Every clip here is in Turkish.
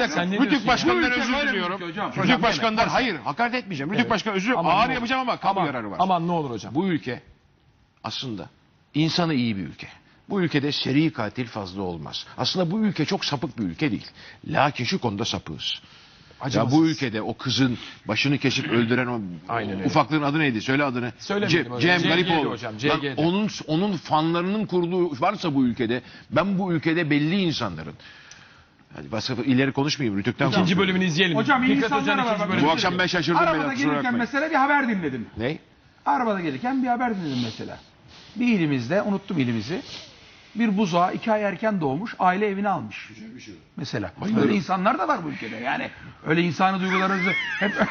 Bir dakika. Sen ne Rütük diyorsun Başkan'dan ya? Özür diliyorum. hocam. Rütük Başkan'dan hayır hakaret etmeyeceğim. Rütük Evet. Başkan özür Aman ne ağır olur. yapacağım ama kamu yararı var. aman ne olur hocam. Bu ülke aslında insanı iyi bir ülke. Bu ülkede seri katil fazla olmaz. Aslında bu ülke çok sapık bir ülke değil. Lakin şu konuda sapığız. Ya Acımasız. bu ülkede o kızın başını kesip öldüren o Aynen öyle. ufaklığın adı neydi? Söyle adını. Söylemeyelim Cem, hocam. Cem CG'di Garipoğlu. hocam, Lan CG'di. onun onun fanlarının kurduğu varsa bu ülkede ben bu ülkede belli insanların Hadi başka ileri konuşmayayım Rütük'ten İkinci konuşmayayım. bölümünü izleyelim. Hocam iyi Fikret insanlar Hoca'nın var. ikinci bak. bölümü. Bu akşam ben şaşırdım beyler, Arabada kusura gelirken bakmayın. mesela bir haber dinledim. Ne? Arabada gelirken bir haber dinledim mesela. Bir ilimizde, unuttum ilimizi. Bir buzağı iki ay erken doğmuş, aile evine almış. Mesela. Öyle insanlar da var bu ülkede. Yani öyle insani duygularınızı hep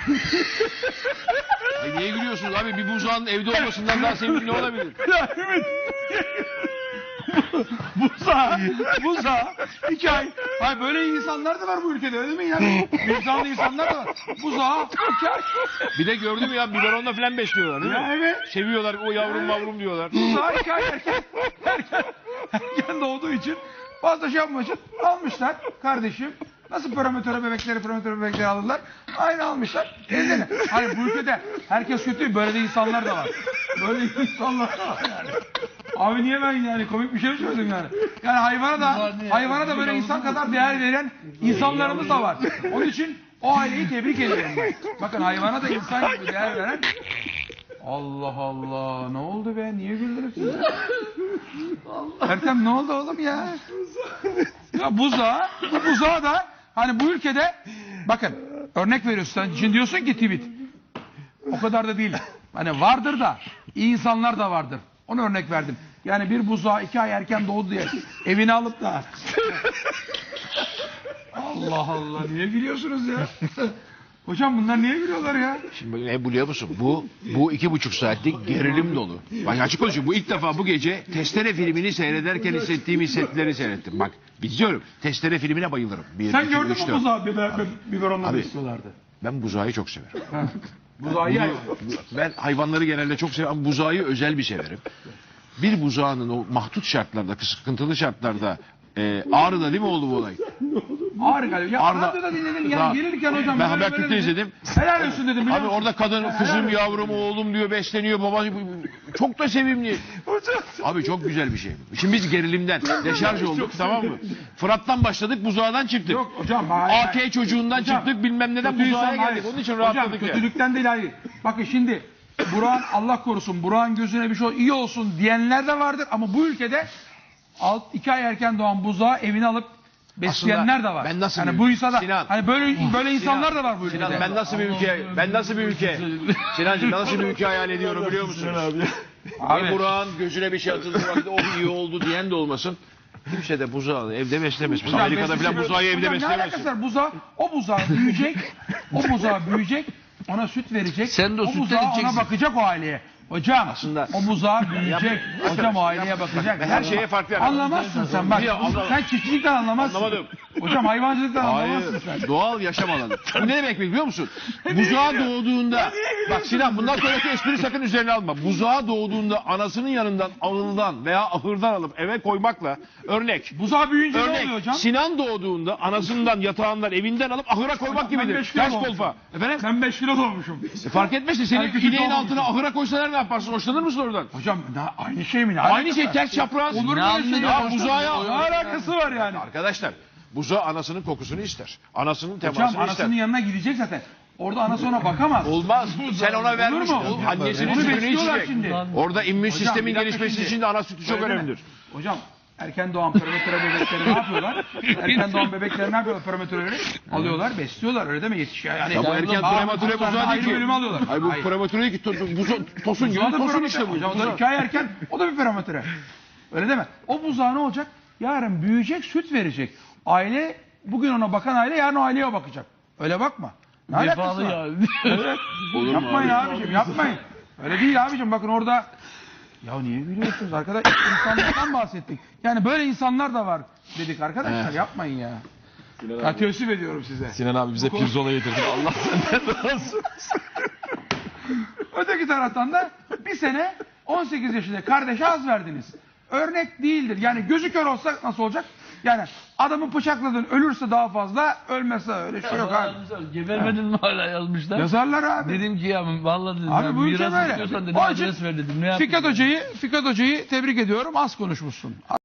E niye gülüyorsunuz abi? Bir buzağın evde olmasından daha sevimli ne olabilir? Buzağı, buzağı iki ay. Böyle insanlar da var bu ülkede öyle mi yani? İnsanlı insanlar da var. Buzağı iki ay. Bir de gördüm ya biberonla falan besliyorlar değil mi? Ya evet. Seviyorlar o yavrum mavrum diyorlar. Buzağı iki ay erken, erken, erken doğduğu için fazla şey yapmak için almışlar kardeşim. Nasıl promotörü bebekleri promotörü bebekleri alırlar? Aynı almışlar. Ezene. Hani bu ülkede herkes kötü böyle de insanlar da var. Böyle insanlar da var yani. Abi niye ben yani komik bir şey mi söyledim yani? Yani hayvana da hayvana da böyle insan kadar değer veren insanlarımız da var. Onun için o aileyi tebrik ediyorum ben. Bakın hayvana da insan gibi değer veren Allah Allah ne oldu be niye güldünüz siz? Ertem ne oldu oğlum ya? Ya buzağı, bu buzağı da hani bu ülkede bakın örnek veriyorsun sen şimdi diyorsun ki tweet. O kadar da değil. Hani vardır da iyi insanlar da vardır. Onu örnek verdim. Yani bir buzağı iki ay erken doğdu diye evini alıp da Allah Allah niye gülüyorsunuz ya? Hocam bunlar niye gülüyorlar ya? Şimdi ne biliyor musun? Bu bu iki buçuk saatlik gerilim dolu. Bak açık konuşayım. Bu ilk defa bu gece Testere filmini seyrederken hissettiğim hissettileri seyrettim. Bak biliyorum. Testere filmine bayılırım. Bir, Sen iki, gördün üç, mü dört. buzağı biber, biberonla Abi. besliyorlardı? Ben buzağı çok severim. Buzağı yer. Ben hayvanları genelde çok severim ama buzağı özel bir severim. Bir buzağının o mahdut şartlarda, sıkıntılı şartlarda e, Ağrı'da değil mi oldu bu olay? Galiba. Ya Arda- Arda, da dinledim Daha- yani gelirken hocam. Ben böyle Habertürk'te böyle izledim. Helal olsun dedim biliyor Abi musun? orada kadın kızım yavrum oğlum diyor besleniyor baba çok da sevimli. Hocam. Abi çok güzel bir şey. Şimdi biz gerilimden deşarj olduk tamam mı? Fırat'tan başladık buzağdan çıktık. Yok hocam. hayır. AK çocuğundan Hocam, çıktık bilmem neden buzağa geldik. hayır. Onun için Hocam rahatladık ya. kötülükten değil hayır. Bakın şimdi Burak'ın Allah korusun Burak'ın gözüne bir şey ol- iyi olsun diyenler de vardır ama bu ülkede alt, iki ay erken doğan buzağı evine alıp besleyenler Aslında de var. ben nasıl yani bir- bu insana Sinan. hani böyle böyle insanlar da var bu ülkede. Sinan ben nasıl bir ülke ben nasıl bir ülke Sinancığım ben nasıl bir ülke hayal ediyorum biliyor musun? Abi. Abi Burak'ın gözüne bir şey atıldı vakti o iyi oldu diyen de olmasın. Kimse de buzağı evde beslemez. Biz Hocam Amerika'da falan buzağı evde Hocam Ne beslemez. alakası var? Buzağı, o buzağı büyüyecek. o buzağı büyüyecek. Ona süt verecek. Sen de o sütten buzağı ona içeceksin. bakacak o aileye. Hocam Aslında- o buzağı büyüyecek. Hocam o aileye bakacak. Her şeye farklı yaklaşıyorum. Anlamazsın sen bak. Niye? Anlamadım. Sen çiftçilikten anlamazsın. Anlamadım. Hocam hayvancılıktan anlamazsın sen. Doğal yaşam alanı. Bu ne demek biliyor musun? Buzağı doğduğunda bak Sinan bundan sonraki espri sakın üzerine alma. Buzağı doğduğunda anasının yanından ağıldan veya ahırdan alıp eve koymakla örnek. Buzağı büyüyünce ne oluyor Örnek hocam? Sinan doğduğunda anasından yatağından evinden alıp ahıra koymak gibidir. Ters kolpa. Efendim? Ben 5 kilo doğmuşum. E, fark etmez de senin ineğin altına ahıra koysalar ne yaparsın? Hoşlanır mısın oradan? Hocam ne, aynı şey mi? Ne Aynı şey ters çapraz. Olur mu Ne öyle şey? Ya buzağa Ne alakası var yani? Arkadaşlar buzağı anasının kokusunu ister. Anasının temasını Hocam ister. anasının yanına gidecek zaten. Orada anası ona bakamaz. Olmaz. Sen ona vermiş mu? ol. Annesinin Onu sütünü besliyorlar içecek. şimdi. Orada immün sistemin bir dakika gelişmesi şimdi. için de ana sütü çok Öyle mi? önemlidir. Hocam erken doğan prematüre bebekleri ne yapıyorlar? erken doğan bebekleri ne yapıyorlar prematüreleri? Alıyorlar, besliyorlar öyle değil mi? Yetişiyor yani. Ya bu erken Aa, prematüre hastanede buzağı değil ayrı ki. bölümü alıyorlar. Ay bu Hayır. prematüre ki to- to- buzo- tosun gibi da tosun prematüre. işte bu. Hocam o da Buzağı. iki ay erken o da bir prematüre. Öyle değil mi? O buzağı ne olacak? Yarın büyüyecek, süt verecek. Aile, bugün ona bakan aile yarın o aileye bakacak. Öyle bakma. Ne alakası Vefalı var? ya. Evet. yapmayın abicim yapmayın. Öyle değil abicim bakın orada ya niye gülüyorsunuz arkadaş insanlardan bahsettik. Yani böyle insanlar da var dedik arkadaşlar yapmayın ya. Ya teessüf ediyorum size. Sinan abi bize pirzola yedirdin. Allah senden razı olsun. Öteki taraftan da bir sene 18 yaşında kardeşe az verdiniz. Örnek değildir. Yani gözü kör olsa nasıl olacak? Yani adamı bıçakladın ölürse daha fazla ölmezse öyle şey yok abi. Gebermedin mi hala yazmışlar? Yazarlar abi. Dedim ki ya vallahi dedim. Abi ya, bu ülke böyle. dedim Onun için ver dedim. Ne? Fikret Hoca'yı, Fikret Hoca'yı tebrik ediyorum. Az konuşmuşsun.